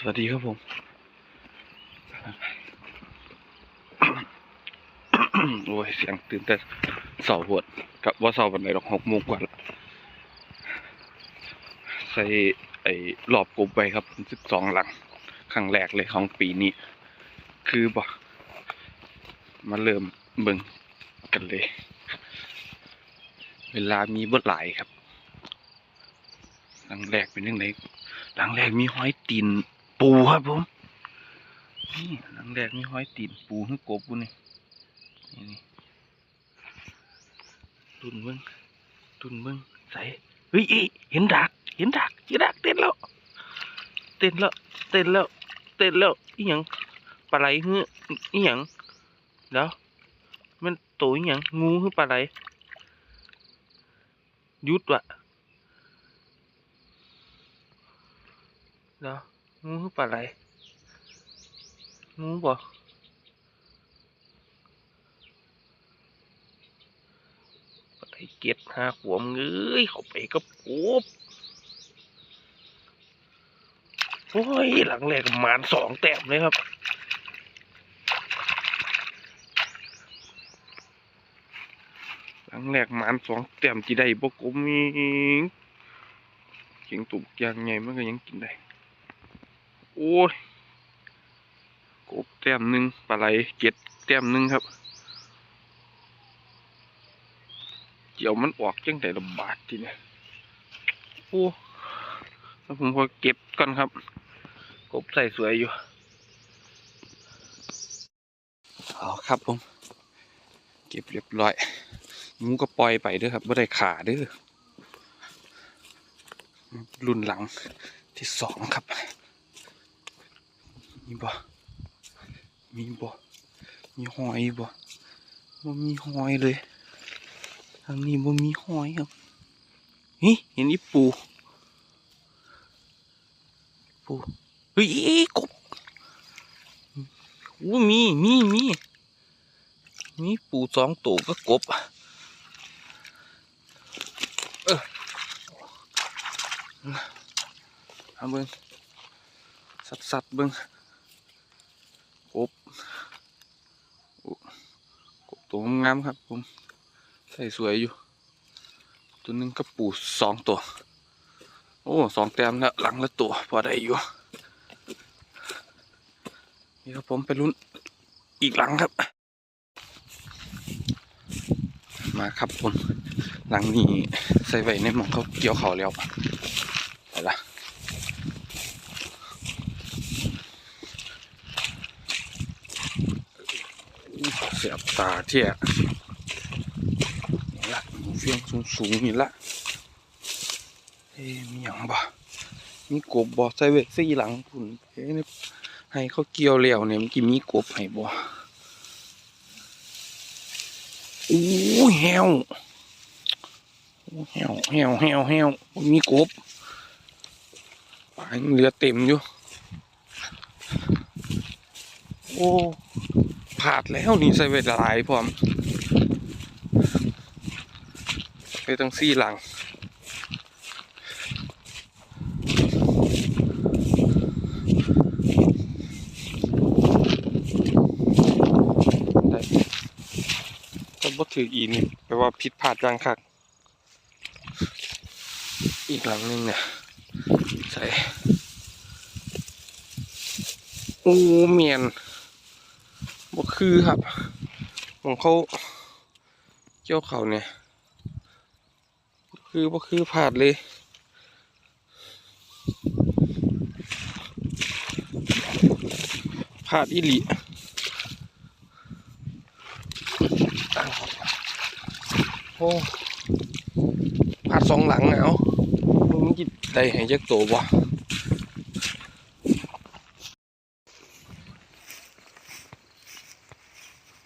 สวัสดีครับผม โอ้ย เสียงตื่นแต่เสาร์ปวดกับว่าเสาร์วันไหนหรอกหกโมงกว่าละใส่ไอ้รอบกบไปครับสิบสองหลังครั้งแรกเลยของปีนี้ คือบ่มาเริ่มเบิ่งกันเลย เวลามีบ่หลายครับหลังแรกเป็นยังไงหลังแรกมีห้อยตีน ปูครับผม นี่หลังแรกมีห้อยตีนปูให้กบบุนี่นี่นี่ตุนเบิ้งตุนเบิ้งใส่เฮ้ยเอ้ยเห็นดัก เห็นดักเห็นดักเต้นแล้ว เต้นแล้ว เต้นแล้ว เต้นแล้วอีหยังปลาไหลเฮ้ออีหยังเดี๋ยวมันโตอีหยังงูหรือปลาไหลยุดวะเดี๋ยว งูปลาไหลงูบ่ปลาไหลเก็บหาขวมเอ้ยเข้าไปกับกบโอ้ย หลังแรกหมานสองแต้มเลยครับหลังแรกหมานสองแต้มจีได้บกมอีกเขียงตุกยางไงมันก็ยังกินได้ โอ้ยกบแต้มหนึ่งปลาไหลเจ็ดแต้มหนึ่งครับ เกี่ยวมันออกจังแต่ละบาททีเนี่ยโอ้แล้วผมพอเก็บก่อนครับ กบใส่สวยอยู่เอาครับผม เก็บเรียบร้อยงูก็ปล่อยไปด้อครับไม่ได้ขาด้อรุ่นหลังที่สองครับ มีบ่ มีบ่ มีหอยบ่บ่มีหอยเลย ทางนี้บ่มีหอยครับเฮ้ยเห็นอีปูปูเฮ้ยกบอู้มีมีมีมีปูสองตัวก็กบเออเอาเบิ้งสัดสัดๆเบิ้ง บโอ้กบตัวงามครับผมใส่สวยอยู่ ตัวหนึงก็ปูสองตัว โอ้สองแต้มแล้วหลังละตัวพอได้อยู่นี่ครับผมไปลุ้นอีกหลังครับ มาครับผมหลังนี้ใส่ไว้ในหมองเขาเกี่ยวเขาแล้วไปละอู้เสียบ ตาเที่ยนี่ละหมูเฟียงสูงสูงนี่ละเอ้มีหยังบ่มีกบบ่ใส่ไว้สี่หลังคุณเอ้นี่ให้เขาเกี่ยวแล้วเนี่ยมันกี่มีกบให้บ่อู้แฮวเหี่ยวเหี่ยวเหี่ยวเหี่ยวมีกบปลายังเหลือเต็มอยู่ โอ้ ผาดแล้วนี่ใส่เวลาหลายพร้อมไปตั้งสี่หลังได้ก็บ่ถืออีนี่แปลว่าผิดพลาดจังคัก อีกหลังนึงเนี่ยใส่ โอ้เมียน บ่คือครับ ของเขาเกี่ยวเขาเนี่ยคือบ่คือผาดเลยผาดอีหลีโอ้ผาดสองหลังเอามึงจิได้ให้จักตัวบ่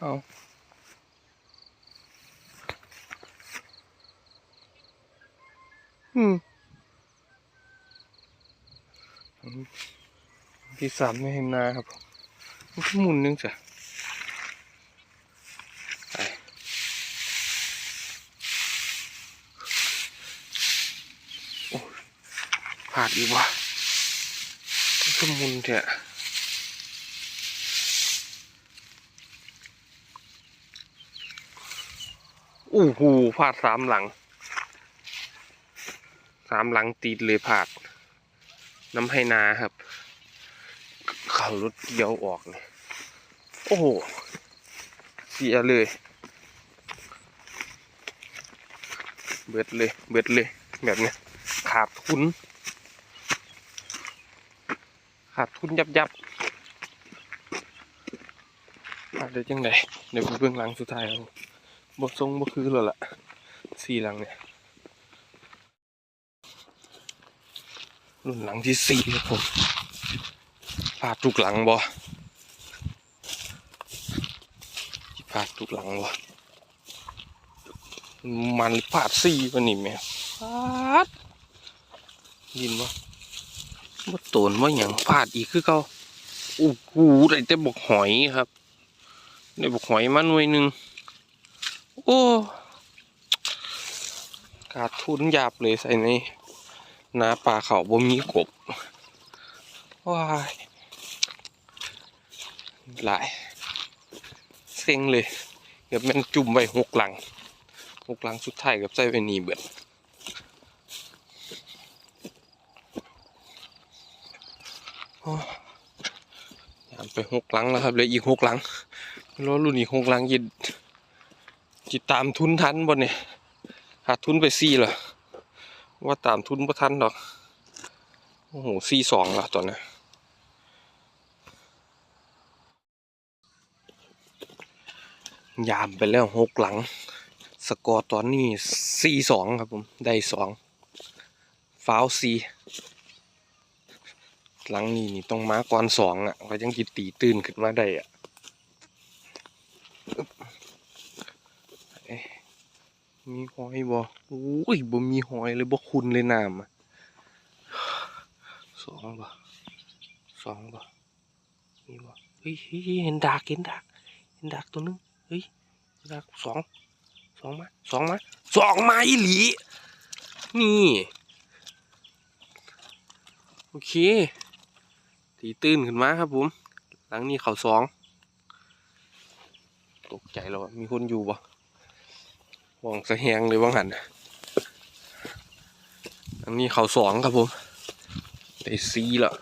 เอาอืมที่สามไม่เห็นนาครับมันหมุนนึงจ้ะไปโอ้ยพลาดอีกว่ะขึ้นมุนเถอะ อู้หูพลาดสามหลัง สามหลังติดเลยพลาด น้ำให้นาครับ เขารถเกี่ยวออกเนี่ยโอ้โห เสียเลย เบิดเลย เบิดเลย แบบเนี้ยขาดทุน ขาดทุนยับยับขาดได้จังไดเดี๋ยวไปเบื้องหลังสุดท้ายเอา บททรงบ่คือแล้วล่ะสี่หลังเนี่ยรุ่นหลังที่สี่ครับผมพลาดทุกหลังบ่พลาดทุกหลังบ่มันพลาดสี่วันนี้แม่พลาดยินบ่บ่โตนว่าอย่างพลาดอีกคือเก่าโอ้โหได้แต่บกหอยครับได้บกหอยมาหน่วยหนึ่ง โอ้ขาดทุนหยาบเลยใส่ในนาปลาเขาบ่มีกบว้ายหลายเซ็งเลยเกือบแมันจุ่มไว้หกหลังหกหลังสุดท้ายกับใส่ไว้นี่เบิดโอ้ยามไปหกหลังแล้วครับเหลืออีกหกหลังรู้รุ่นอีกหกหลังยิด จิตตามทุนทันบ่เนี่ยขาดทุนไปสี่เหรอว่าตามทุนประทันดอก โอ้โหซีสองละตอนนี้ยามไปแล้วหกหลัง สกอร์ตอนนี้ซีสองครับผม ได้สองฟาวซีหลังนี้นี่ต้องมาก่อนสองอะก็ยังกิตีตื่นขึ้นมาได้อะอึ๊บเอ๊ะ มีหอยบ่อุ้ยบ่มีหอยเลยบ่คุณเลยน้ำอะสองบ่สองบ่มีบ่เฮ้ยเห็นดากเห็นดากเห็นดากตัวนึงเฮ้ยดากสองสองมาสองมาสองมาอีหลีนี่โอเคตีตื่นขึ้นมาครับผมหลังนี้เขาสองตกใจแล้วมีคนอยู่บ่ หวังสะแหงเลยว่างหันหลังนี้เขาสองครับผมได้ซีล้ว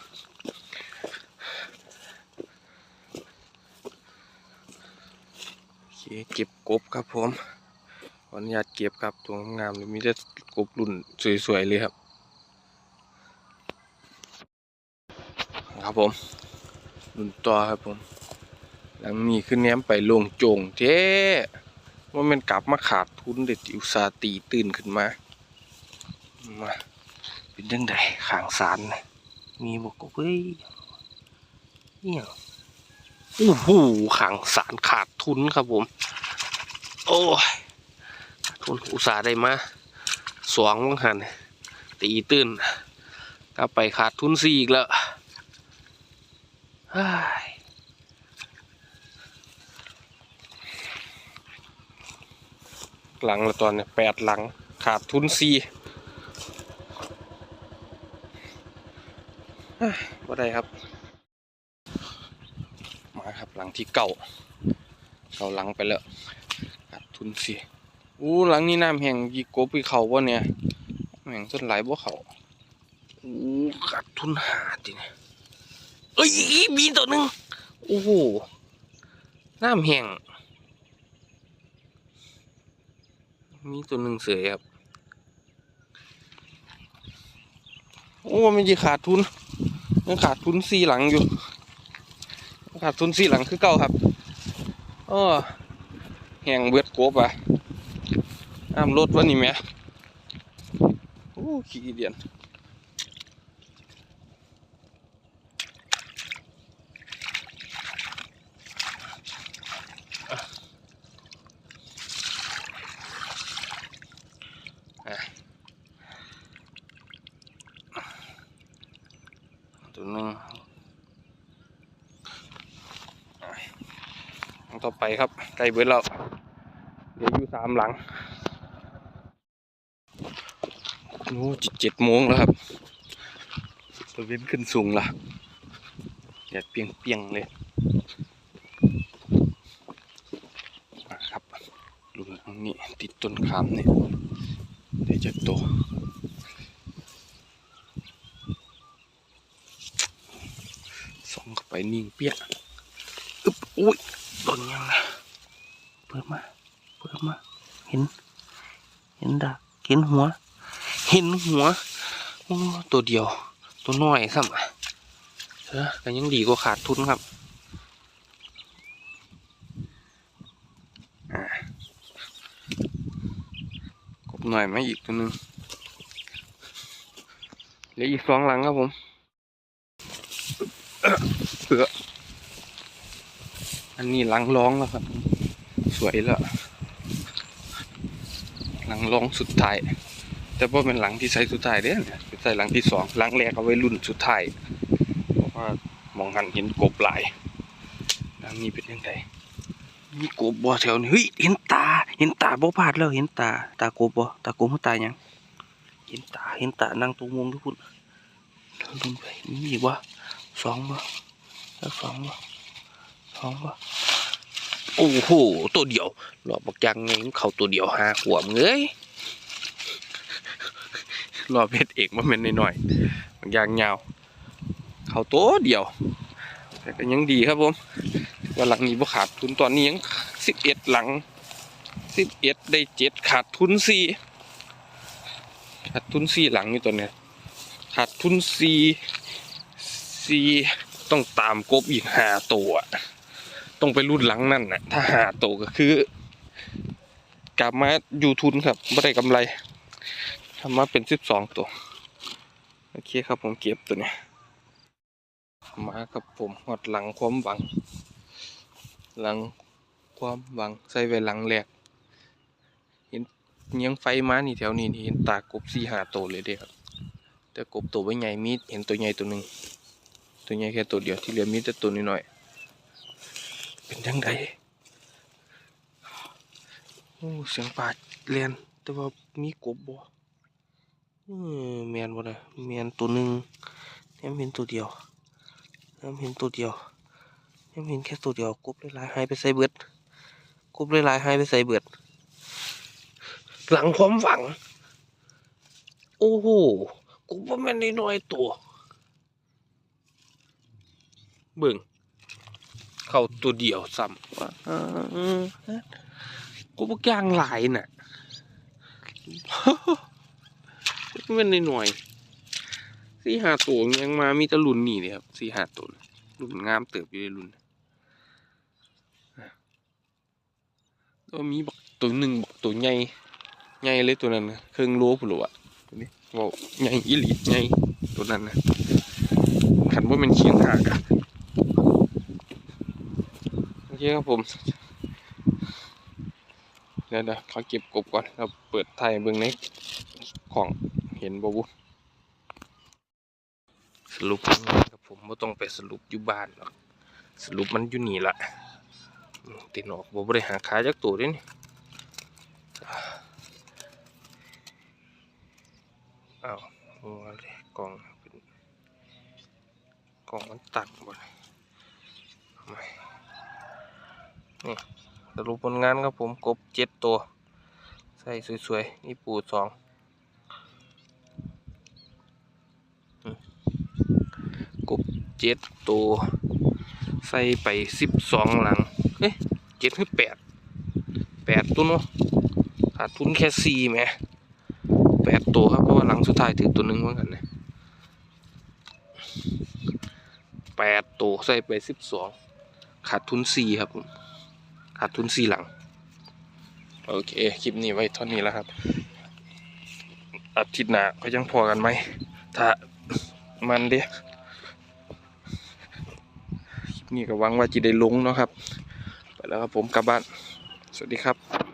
โอเคเก็บกบครับผมขออนุญาตเก็บครับตัวงามเลยมีแต่กบรุ่นสวยๆเลยครับ ครับผมรุ่นต่อครับผม หลังนี้ขึ้นแนมไปลงโจงเจ๊ ว่ามันกลับมาขาดทุนเด็ดอุตสาตีตื่นขึ้นมา มาเป็นเรื่องใดขางสารนะมีบอกว่าเว้ยเนี่ยโอ้โหขังสารขาดทุนครับผม โอ้ยขาดทุนอุตส่าห์ได้มาสองวังหันตีตื้นกลับไปขาดทุนสี่อีกแล้วเฮ้ย หลังละตอนเนี่ยแปดหลังขาดทุนสี่ว่าได้ครับ มาครับหลังที่เก่าเขาหลังไปแล้วขาดทุนสิอู้หลังนี้น้ำแห้งยีโกบไปเขาบ่เนี่ยแห้งต้นไหลบ่เขาอู้ขาดทุนหาดิเนี่ยเอ้ยมีตัวหนึ่งโอ้โหน้ำแห้ง มีตัวหนึ่งเสือครับ โอ้มันจะขาดทุนยังขาดทุนสี่หลังอยู่ ขาดทุนสี่หลังคือเก่าครับเออแหงเบิดกบอะอ้ามรถวันนี้ไหมโอ้ขี้เดียนอะตัวหนึงอะอัน ต่อไปครับใกล้เบิดแล้วเหลืออยู่สามหลังโอ้เจ็ดโมงแล้วครับตะเวนขึ้นสูงละแดดเปรียงๆเลยครับลุงหลังนี่ติดต้นขามนี่ได้จากตัวส่องเข้าไปนิ่งเปี้ยอึ๊บอุ้ย ต้นยังนะเปิดมา เปิดมา เห็น เห็นดักเห็นหัว เห็นหัวโอ้ตัวเดียว ตัวน้อยซ้ำอะเออแต่ยังดีกว่าขาดทุนครับอ่ากบหน่อยมาอีกตัวนึงเหลืออีกสองหลังครับผมเผื่อ อันนี้หลังร้องแล้วครับ สวยแล้ว หลังร้องสุดท้าย แต่ว่าเป็นหลังที่ใส่สุดท้ายเด้เนี่ยใส่หลังที่สองหลังแรกเอาไว้รุ่นสุดท้ายเพราะว่ามองหันเห็นกบหลายหลังนี้เป็นยังไงมีกบบ่แถวนี้เฮ้ยเห็นตา เห็นตาบ่พลาดแล้วเห็นตา ตากบบ่ตากบเขาตายยังเห็นตาเห็นตานั่งตรงวงทุกคนลงไปมีอีกวะสองวะแล้วสองวะ สองวะโอ้โหตัวเดียวหลอกบอกยังไงเขาตัวเดียวห้าขวบเงยรอเพชรเอกมาเป็นหน่อยๆบางอย่างยาว เขาโตเดียวแต่ก็ยังดีครับผมว่าหลังนี้บ่ขาดทุนตอนนี้ยังสิบเอ็ดหลังสิบเอ็ดได้เจ็ดขาดทุนสี่ขาดทุนสี่หลังนี่ตัวเนี้ยขาดทุนสี่สี่ต้องตามกบอีกห้าตัว ต้องไปรุ่นหลังนั่นน่ะถ้าหาตัวก็คือกลับมาอยู่ทุนครับไม่ได้กำไรทำมาเป็นสิบสองตัว โอเคครับผมเก็บตัวเนี้ยมาครับผมหอดหลังความหวัง หลังความหวังใส่ไว้หลังแรกเห็นเนียงไฟมานี่แถวนี้นี่เห็นตากบสี่หาตัวเลยเด้ครับแต่กบตัวไม่ใหญ่มีเห็นตัวใหญ่ตัวหนึ่งตัวใหญ่แค่ตัวเดียวที่เหลือมีแต่ตัวน้อยๆ เป็นยังไงโอ้เสียงปลาเรียนแต่ว่ามีกบบ่เออแมนบ่นะแมนตัวหนึ่งแอมเห็นตัวเดียวแอมเห็นตัวเดียวแอมเห็นแค่ตัวเดียวกบหลายๆหายไปใส่เบิดกบหลายๆหายไปใส่เบิด หลังความหวัง โอ้โหกบว่าม่นน้อยตัวเบิ่ง ตัวเดียวซ้ำว่าเออกูบ่ย่างหลายน่ะมันในหน่วยสี่หาตัวยังมามีแตะลุนนี่เลยครับสี่หาตัวรุ่นงามเติบอยู่ในรุ่นแล้วมีบักตัวหนึ่งบักตัวใหญ่ใหญ่เลยตัวนั้นนะเครื่องโลผุหรอวะตัวนี้ว่าใหญ่อีหลีใหญ่ตัวนั้นนะขันว่าเป็นเชียงหากอะโอ เคครับผม เดี๋ยวเดี๋ยวขอเก็บกบก่อนเราเปิดไทยเบื้องในของเห็นบ่บุสรุปครับผมไม่ต้องไปสรุปอยู่บ้านหรอกสรุปมันอยู่นี่ละติดออกบ่บริหารขายจักตัวด้นี่อ้าวโอ้อะไรกล่องกล่องมันตัดบ่เลยทำไม นี่สรุปผลงานครับผมกบเจ็ดตัว ใส่สวยๆ นี่ปูสองกบเจ็ดตัว ใส่ไปสิบสองหลัง เอ๊ะเจ็ดคือแปดแปดตัวเนาะขาดทุนแค่สี่แหมแปดตัวครับ เพราะว่าหลังสุดท้ายถือตัวหนึ่งเหมือนกันนะแปดตัวใส่ไปสิบสองขาดทุนสี่ครับผม ขาดทุนสี่หลัง โอเค คลิปนี้ไว้เท่านี้แล้วครับ อาทิตย์หน้าก็ยังพอกันไหม ถ้ามันเด้คลิปนี้ก็หวังว่าจะได้ลงเนาะครับ ไปแล้วครับผมกลับบ้าน สวัสดีครับ